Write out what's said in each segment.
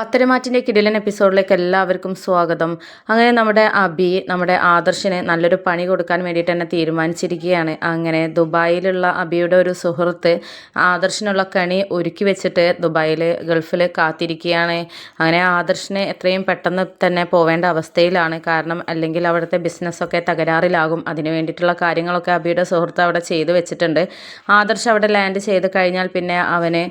പത്തരമാറ്റിന്റെ കിടിലൻ എപ്പിസോഡിലേക്ക് എല്ലാവർക്കും സ്വാഗതം. അങ്ങനെ നമ്മുടെ അബി നമ്മുടെ ആദർശിന് നല്ലൊരു പണി കൊടുക്കാൻ വേണ്ടിയിട്ട് തന്നെ തീരുമാനിച്ചിരിക്കുകയാണ്. അങ്ങനെ ദുബായിലുള്ള അബിയുടെ ഒരു സുഹൃത്ത് ആദർശിനുള്ള കണി ഒരുക്കി വെച്ചിട്ട് ദുബായിൽ ഗൾഫിൽ കാത്തിരിക്കുകയാണ്. അങ്ങനെ ആദർശിന് എത്രയും പെട്ടെന്ന് തന്നെ പോവേണ്ട അവസ്ഥയിലാണ്. കാരണം അല്ലെങ്കിൽ അവിടുത്തെ ബിസിനസ്സൊക്കെ തകരാറിലാകും. അതിന് വേണ്ടിയിട്ടുള്ള കാര്യങ്ങളൊക്കെ അബിയുടെ സുഹൃത്ത് അവിടെ ചെയ്തു വെച്ചിട്ടുണ്ട്. ആദർശ് അവിടെ ലാൻഡ് ചെയ്ത് കഴിഞ്ഞാൽ പിന്നെ അവന്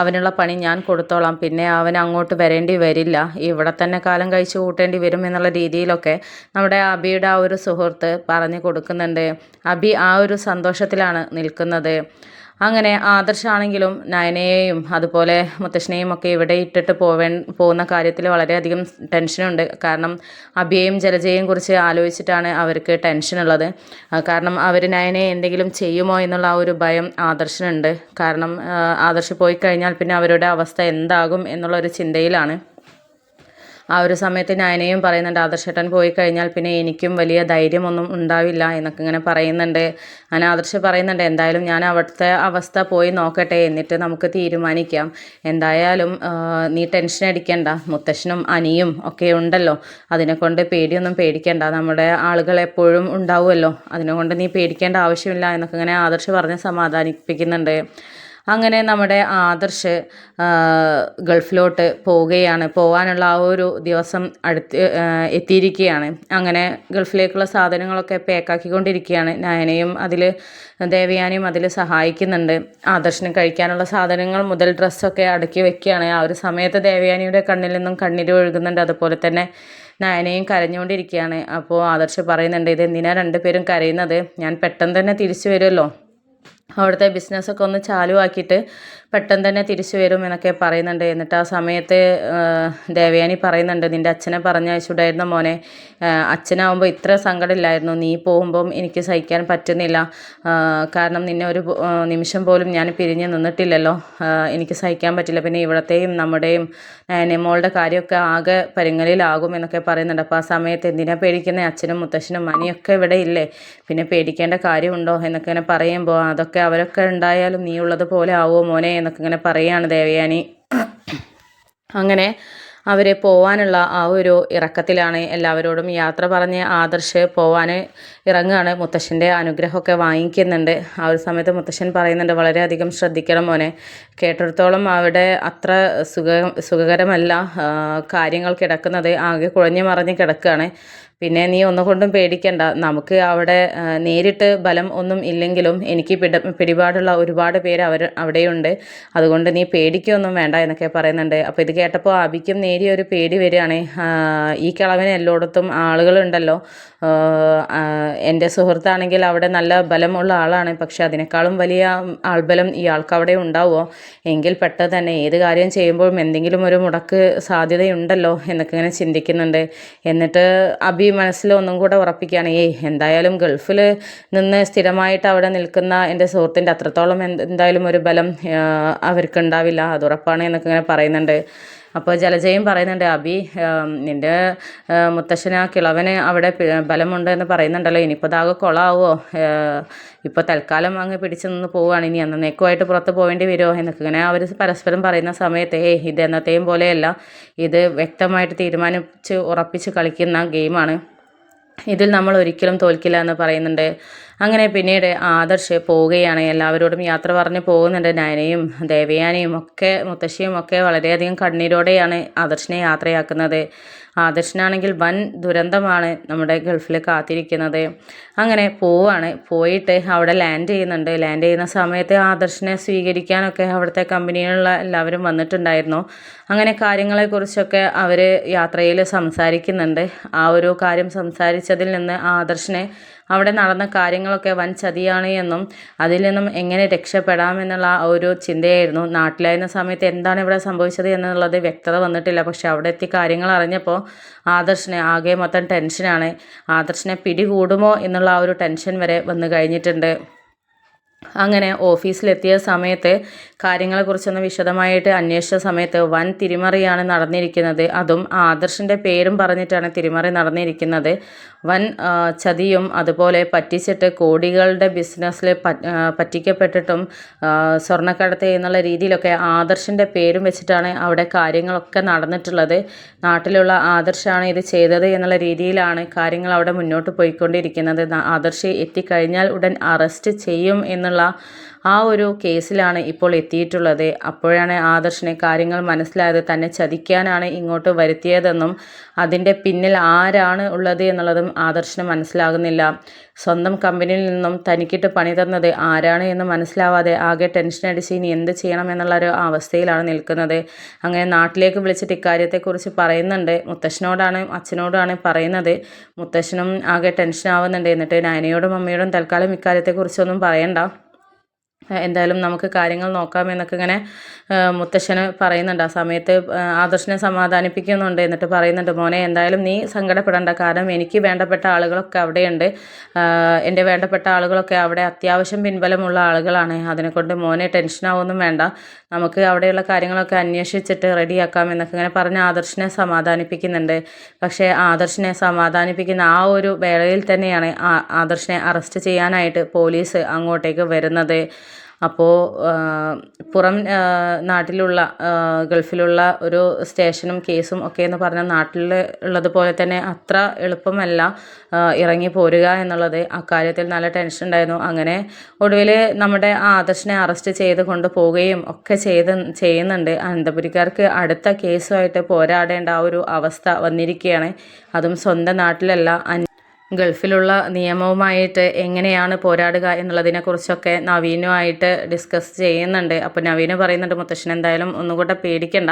അവനുള്ള പണി ഞാൻ കൊടുത്തോളാം. പിന്നെ അവൻ അങ്ങോട്ട് അങ്ങോട്ട് വരേണ്ടി വരില്ല. ഇവിടെ തന്നെ കാലം കഴിച്ചു കൂട്ടേണ്ടി വരും എന്നുള്ള രീതിയിലൊക്കെ നമ്മുടെ അബിയുടെ ആ ഒരു സുഹൃത്ത് പറഞ്ഞു കൊടുക്കുന്നുണ്ട്. അബി ആ ഒരു സന്തോഷത്തിലാണ് നിൽക്കുന്നത്. അങ്ങനെ ആദർശാണെങ്കിലും നയനയെയും അതുപോലെ മുത്തശ്ശനെയും ഒക്കെ ഇവിടെ ഇട്ടിട്ട് പോവേ പോകുന്ന കാര്യത്തിൽ വളരെയധികം ടെൻഷനുണ്ട്. കാരണം അബിയെയും ജലജയെയും കുറിച്ച് ആലോചിച്ചിട്ടാണ് അവർക്ക് ടെൻഷനുള്ളത്. കാരണം അവർ നയനയെ എന്തെങ്കിലും ചെയ്യുമോ എന്നുള്ള ആ ഒരു ഭയം ആദർശനുണ്ട്. കാരണം ആദർശ് പോയി കഴിഞ്ഞാൽ പിന്നെ അവരുടെ അവസ്ഥ എന്താകും എന്നുള്ള ഒരു ചിന്തയിലാണ്. ആ ഒരു സമയത്ത് ഞാനെയും പറയുന്നുണ്ട് ആദർശേട്ടൻ പോയി കഴിഞ്ഞാൽ പിന്നെ എനിക്കും വലിയ ധൈര്യമൊന്നും ഉണ്ടാവില്ല എന്നൊക്കെ ഇങ്ങനെ പറയുന്നുണ്ട്. അങ്ങനെ ആദർശ് പറയുന്നുണ്ട് എന്തായാലും ഞാൻ അവിടുത്തെ അവസ്ഥ പോയി നോക്കട്ടെ എന്നിട്ട് നമുക്ക് തീരുമാനിക്കാം. എന്തായാലും നീ ടെൻഷൻ അടിക്കണ്ട. മുത്തശ്ശനും അനിയും ഒക്കെ ഉണ്ടല്ലോ. അതിനെ കൊണ്ട് പേടിയൊന്നും പേടിക്കണ്ട. നമ്മുടെ ആളുകൾ എപ്പോഴും ഉണ്ടാവുമല്ലോ. അതിനെക്കൊണ്ട് നീ പേടിക്കേണ്ട ആവശ്യമില്ല എന്നൊക്കെ ഇങ്ങനെ ആദർശ പറഞ്ഞ് സമാധാനിപ്പിക്കുന്നുണ്ട്. അങ്ങനെ നമ്മുടെ ആദർശ് ഗൾഫിലോട്ട് പോവുകയാണ്. പോകാനുള്ള ആ ഒരു ദിവസം അടുത്ത് എത്തിയിരിക്കുകയാണ്. അങ്ങനെ ഗൾഫിലേക്കുള്ള സാധനങ്ങളൊക്കെ പാക്കാക്കിക്കൊണ്ടിരിക്കുകയാണ്. നയനയും അതിൽ ദേവയാനിയും അതിൽ സഹായിക്കുന്നുണ്ട്. ആദർശന് കഴിക്കാനുള്ള സാധനങ്ങൾ മുതൽ ഡ്രസ്സൊക്കെ അടുക്കി വെക്കുകയാണ്. ആ ഒരു സമയത്ത് ദേവയാനിയുടെ കണ്ണിൽ നിന്നും കണ്ണീര് ഒഴുകുന്നുണ്ട്. അതുപോലെ തന്നെ നയനയും കരഞ്ഞുകൊണ്ടിരിക്കുകയാണ്. അപ്പോൾ ആദർശ് പറയുന്നുണ്ട് ഇത് എന്തിനാണ് രണ്ടുപേരും കരയുന്നത്? ഞാൻ പെട്ടെന്ന് തന്നെ തിരിച്ചു വരുമല്ലോ. അവിടുത്തെ ബിസിനസ്സൊക്കെ ഒന്ന് ചാലുവാക്കിയിട്ട് പെട്ടെന്ന് തന്നെ തിരിച്ചു വരും എന്നൊക്കെ പറയുന്നുണ്ട്. എന്നിട്ട് ആ സമയത്ത് ദേവയാനി പറയുന്നുണ്ട് നിന്റെ അച്ഛനെ പറഞ്ഞയച്ചുണ്ടായിരുന്ന മോനെ. അച്ഛനാവുമ്പോൾ ഇത്ര സങ്കടമില്ലായിരുന്നു. നീ പോകുമ്പം എനിക്ക് സഹിക്കാൻ പറ്റുന്നില്ല. കാരണം നിന്നെ ഒരു നിമിഷം പോലും ഞാൻ പിരിഞ്ഞ് നിന്നിട്ടില്ലല്ലോ. എനിക്ക് സഹിക്കാൻ പറ്റില്ല. പിന്നെ ഇവിടത്തെയും നമ്മുടെയും നെമോളുടെ കാര്യമൊക്കെ ആകെ പരിങ്ങലിലാകും എന്നൊക്കെ പറയുന്നുണ്ട്. അപ്പോൾ ആ സമയത്ത് എന്തിനാ പേടിക്കുന്നത് അച്ഛനും മുത്തശ്ശനും മനിയൊക്കെ ഇവിടെ ഇല്ലേ? പിന്നെ പേടിക്കേണ്ട കാര്യമുണ്ടോ? എന്നൊക്കെ ഇങ്ങനെ പറയുമ്പോൾ അതൊക്കെ അവരൊക്കെ ഉണ്ടായാലും നീ ഉള്ളത് പോലെ ആവുമോ മോനെ? എന്നൊക്കെ ഇങ്ങനെ പറയുകയാണ് ദേവയാനി. അങ്ങനെ അവരെ പോവാനുള്ള ആ ഒരു ഇറക്കത്തിലാണ് എല്ലാവരോടും യാത്ര പറഞ്ഞ് ആദർശ് പോവാൻ ഇറങ്ങുകയാണ് മുത്തശ്ശന്റെ അനുഗ്രഹമൊക്കെ വാങ്ങിക്കുന്നുണ്ട്. ആ ഒരു സമയത്ത് മുത്തശ്ശൻ പറയുന്നുണ്ട് വളരെയധികം ശ്രദ്ധിക്കണം മോനെ. കേട്ടിടത്തോളം അവിടെ അത്ര സുഖ സുഖകരമല്ല കാര്യങ്ങൾ കിടക്കുന്നത്. ആകെ കുഴഞ്ഞു മറിഞ്ഞ് കിടക്കുകയാണ്. പിന്നെ നീ ഒന്നുകൊണ്ടും പേടിക്കണ്ട. നമുക്ക് അവിടെ നേരിട്ട് ബലം ഒന്നും ഇല്ലെങ്കിലും എനിക്ക് പിട പിടിപാടുള്ള ഒരുപാട് പേര് അവർ അവിടെയുണ്ട്. അതുകൊണ്ട് നീ പേടിക്കൊന്നും വേണ്ട എന്നൊക്കെ പറയുന്നുണ്ട്. അപ്പോൾ ഇത് കേട്ടപ്പോൾ അബിക്കും നേരിയ ഒരു പേടി വരികയാണ്. ഈ കിളവിന് എല്ലായിടത്തും ആളുകളുണ്ടല്ലോ. എന്റെ സുഹൃത്താണെങ്കിൽ അവിടെ നല്ല ബലമുള്ള ആളാണ്. പക്ഷേ അതിനേക്കാളും വലിയ ആൾബലം ഇയാൾക്ക് അവിടെ ഉണ്ടാവുമോ? എങ്കിൽ പെട്ടെന്ന് തന്നെ ഏത് കാര്യം ചെയ്യുമ്പോഴും എന്തെങ്കിലും ഒരു മുടക്ക് സാധ്യതയുണ്ടല്ലോ എന്നൊക്കെ ഇങ്ങനെ ചിന്തിക്കുന്നുണ്ട്. എന്നിട്ട് അബി മനസ്സിൽ ഒന്നും കൂടെ ഉറപ്പിക്കുകയാണ്. ഏയ് എന്തായാലും ഗൾഫിൽ നിന്ന് സ്ഥിരമായിട്ട് അവിടെ നിൽക്കുന്ന എന്റെ സുഹൃത്തിന്റെ അത്രത്തോളം എന്തായാലും ഒരു ബലം അവർക്ക് ഉണ്ടാവില്ല അത് ഉറപ്പാണ് എന്നൊക്കെ ഇങ്ങനെ പറയുന്നുണ്ട്. അപ്പോൾ ജലജയും പറയുന്നുണ്ട് അബി നിന്റെ മുത്തശ്ശന കിളവന് അവിടെ ബലമുണ്ട് എന്ന് പറയുന്നുണ്ടല്ലോ. ഇനിയിപ്പോൾ ഇതാകെ കൊളാവോ? ഇപ്പോൾ തൽക്കാലം അങ്ങ് പിടിച്ചു നിന്ന് പോവുകയാണ് ഇനി എന്നേക്കുമായിട്ട് പുറത്ത് പോകേണ്ടി വരുമോ എന്നൊക്കെ ഇങ്ങനെ അവർ പരസ്പരം പറയുന്ന സമയത്ത് ഏയ് ഇത് എന്നത്തെയും പോലെയല്ല. ഇത് വ്യക്തമായിട്ട് തീരുമാനിച്ച് ഉറപ്പിച്ച് കളിക്കുന്ന ഗെയിമാണ്. ഇതിൽ നമ്മൾ ഒരിക്കലും തോൽക്കില്ല എന്ന് പറയുന്നുണ്ട്. അങ്ങനെ പിന്നീട് ആദർശ് പോവുകയാണ്. എല്ലാവരോടും യാത്ര പറഞ്ഞ് പോകുന്നുണ്ട്. നയനയും ദേവയാനയും ഒക്കെ മുത്തശ്ശിയും ഒക്കെ വളരെയധികം കണ്ണീരോടെയാണ് ആദർശിനെ യാത്രയാക്കുന്നത്. ആദർശനാണെങ്കിൽ വൻ ദുരന്തമാണ് നമ്മുടെ ഗൾഫിൽ കാത്തിരിക്കുന്നത്. അങ്ങനെ പോവാണ് പോയിട്ട് അവിടെ ലാൻഡ് ചെയ്യുന്നുണ്ട്. ലാൻഡ് ചെയ്യുന്ന സമയത്ത് ആദർശനെ സ്വീകരിക്കാനൊക്കെ അവിടുത്തെ കമ്പനിയിലുള്ള എല്ലാവരും വന്നിട്ടുണ്ടായിരുന്നു. അങ്ങനെ കാര്യങ്ങളെക്കുറിച്ചൊക്കെ അവർ യാത്രയിൽ സംസാരിക്കുന്നുണ്ട്. ആ ഒരു കാര്യം സംസാരിച്ചതിൽ നിന്ന് ആദർശനെ അവിടെ നടന്ന കാര്യങ്ങളൊക്കെ വൻ ചതിയാണ് എന്നും അതിൽ നിന്നും എങ്ങനെ രക്ഷപ്പെടാമെന്നുള്ള ഒരു ചിന്തയായിരുന്നു. നാട്ടിലായിരുന്ന സമയത്ത് എന്താണ് ഇവിടെ സംഭവിച്ചത് എന്നുള്ളത് വ്യക്തത വന്നിട്ടില്ല. പക്ഷെ അവിടെ എത്തി കാര്യങ്ങൾ അറിഞ്ഞപ്പോൾ ആദർശിനെ ആകെ മൊത്തം ടെൻഷനാണ് ആദർശിനെ പിടികൂടുമോ എന്നുള്ള ആ ഒരു ടെൻഷൻ വരെ വന്നു കഴിഞ്ഞിട്ടുണ്ട്. അങ്ങനെ ഓഫീസിലെത്തിയ സമയത്ത് കാര്യങ്ങളെക്കുറിച്ചൊന്ന് വിശദമായിട്ട് അന്വേഷിച്ച സമയത്ത് വൻ തിരിമറിയാണ് നടന്നിരിക്കുന്നത്. അതും ആദർശിന്റെ പേരും പറഞ്ഞിട്ടാണ് തിരിമറി നടന്നിരിക്കുന്നത്. വൻ ചതിയും അതുപോലെ പറ്റിച്ചിട്ട് കോടികളുടെ ബിസിനസ്സിൽ പറ്റിക്കപ്പെട്ടിട്ടും സ്വർണക്കടത്ത് എന്നുള്ള രീതിയിലൊക്കെ ആദർശിന്റെ പേരും വെച്ചിട്ടാണ് അവിടെ കാര്യങ്ങളൊക്കെ നടന്നിട്ടുള്ളത്. നാട്ടിലുള്ള ആദർശാണ് ഇത് ചെയ്തത് എന്നുള്ള രീതിയിലാണ് കാര്യങ്ങൾ അവിടെ മുന്നോട്ട് പോയിക്കൊണ്ടിരിക്കുന്നത്. ആദർശ് എത്തിക്കഴിഞ്ഞാൽ ഉടൻ അറസ്റ്റ് ചെയ്യും എന്നുള്ള ആ ഒരു കേസിലാണ് ഇപ്പോൾ എത്തിയിട്ടുള്ളത്. അപ്പോഴാണ് ആദർശിനെ കാര്യങ്ങൾ മനസ്സിലായത്. തന്നെ ചതിക്കാനാണ് ഇങ്ങോട്ട് വരുത്തിയതെന്നും അതിന്റെ പിന്നിൽ ആരാണ് ഉള്ളത് എന്നുള്ളതും ആദർശിന് മനസ്സിലാകുന്നില്ല. സ്വന്തം കമ്പനിയിൽ നിന്നും തനിക്കിട്ട് പണി തന്നത് ആരാണ് എന്ന് മനസ്സിലാവാതെ ആകെ ടെൻഷൻ അടിച്ച് ഇനി എന്ത് ചെയ്യണം എന്നുള്ള ഒരു അവസ്ഥയിലാണ് നിൽക്കുന്നത്. അങ്ങനെ നാട്ടിലേക്ക് വിളിച്ചിട്ട് ഇക്കാര്യത്തെക്കുറിച്ച് പറയുന്നുണ്ട്. മുത്തശ്ശനോടാണ് അച്ഛനോടാണ് പറയുന്നത്. മുത്തശ്ശനും ആകെ ടെൻഷൻ ആവുന്നുണ്ട്. എന്നിട്ട് നയനയോടും അമ്മയോടും തൽക്കാലം ഇക്കാര്യത്തെക്കുറിച്ചൊന്നും പറയണ്ട. എന്തായാലും നമുക്ക് കാര്യങ്ങൾ നോക്കാം എന്നൊക്കെ ഇങ്ങനെ മുത്തശ്ശന് പറയുന്നുണ്ട്. ആ സമയത്ത് ആദർശനെ സമാധാനിപ്പിക്കുന്നുണ്ട് എന്നിട്ട് പറയുന്നുണ്ട് മോനെ എന്തായാലും നീ സങ്കടപ്പെടേണ്ട കാരണം എനിക്ക് വേണ്ടപ്പെട്ട ആളുകളൊക്കെ അവിടെയുണ്ട്. എന്റെ വേണ്ടപ്പെട്ട ആളുകളൊക്കെ അവിടെ അത്യാവശ്യം പിൻബലമുള്ള ആളുകളാണ്. അതിനെക്കൊണ്ട് മോനെ ടെൻഷനാവൊന്നും വേണ്ട. നമുക്ക് അവിടെയുള്ള കാര്യങ്ങളൊക്കെ അന്വേഷിച്ചിട്ട് റെഡിയാക്കാം എന്നൊക്കെ ഇങ്ങനെ പറഞ്ഞ് ആദർശിനെ സമാധാനിപ്പിക്കുന്നുണ്ട്. പക്ഷേ ആദർശനെ സമാധാനിപ്പിക്കുന്ന ആ ഒരു വേളയിൽ തന്നെയാണ് ആദർശിനെ അറസ്റ്റ് ചെയ്യാനായിട്ട് പോലീസ് അങ്ങോട്ടേക്ക് വരുന്നത്. അപ്പോൾ പുറം നാട്ടിലുള്ള ഗൾഫിലുള്ള ഒരു സ്റ്റേഷനും കേസും ഒക്കെ എന്ന് പറഞ്ഞാൽ നാട്ടിൽ ഉള്ളത് പോലെ തന്നെ അത്ര എളുപ്പമല്ല ഇറങ്ങി പോരുക എന്നുള്ളത്. അക്കാര്യത്തിൽ നല്ല ടെൻഷൻ ഉണ്ടായിരുന്നു. അങ്ങനെ ഒടുവിൽ നമ്മുടെ ആദർശിനെ അറസ്റ്റ് ചെയ്ത് കൊണ്ടുപോവുകയും ഒക്കെ ചെയ്ത് ചെയ്യുന്നുണ്ട്. അനന്തപുരിക്കാർക്ക് അടുത്ത കേസുമായിട്ട് പോരാടേണ്ട ആ ഒരു അവസ്ഥ വന്നിരിക്കുകയാണ്. അതും സ്വന്തം നാട്ടിലല്ല ഗൾഫിലുള്ള നിയമവുമായിട്ട് എങ്ങനെയാണ് പോരാടുക എന്നുള്ളതിനെക്കുറിച്ചൊക്കെ നവീനുമായിട്ട് ഡിസ്കസ് ചെയ്യുന്നുണ്ട്. അപ്പോൾ നവീന് പറയുന്നുണ്ട് മുത്തശ്ശൻ എന്തായാലും ഒന്നുകൂടെ പേടിക്കണ്ട.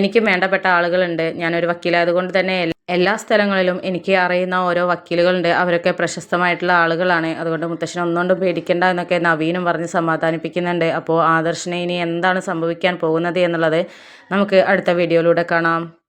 എനിക്കും വേണ്ടപ്പെട്ട ആളുകളുണ്ട്. ഞാനൊരു വക്കീലായതുകൊണ്ട് തന്നെ എല്ലാ സ്ഥലങ്ങളിലും എനിക്ക് അറിയുന്ന ഓരോ വക്കീലുകളുണ്ട്. അവരൊക്കെ പ്രശസ്തമായിട്ടുള്ള ആളുകളാണ്. അതുകൊണ്ട് മുത്തശ്ശൻ ഒന്നുകൊണ്ടും പേടിക്കണ്ട എന്നൊക്കെ നവീനും പറഞ്ഞ് സമാധാനിപ്പിക്കുന്നുണ്ട്. അപ്പോൾ ആദർശിനെ ഇനി എന്താണ് സംഭവിക്കാൻ പോകുന്നത് എന്നുള്ളത് നമുക്ക് അടുത്ത വീഡിയോയിലൂടെ കാണാം.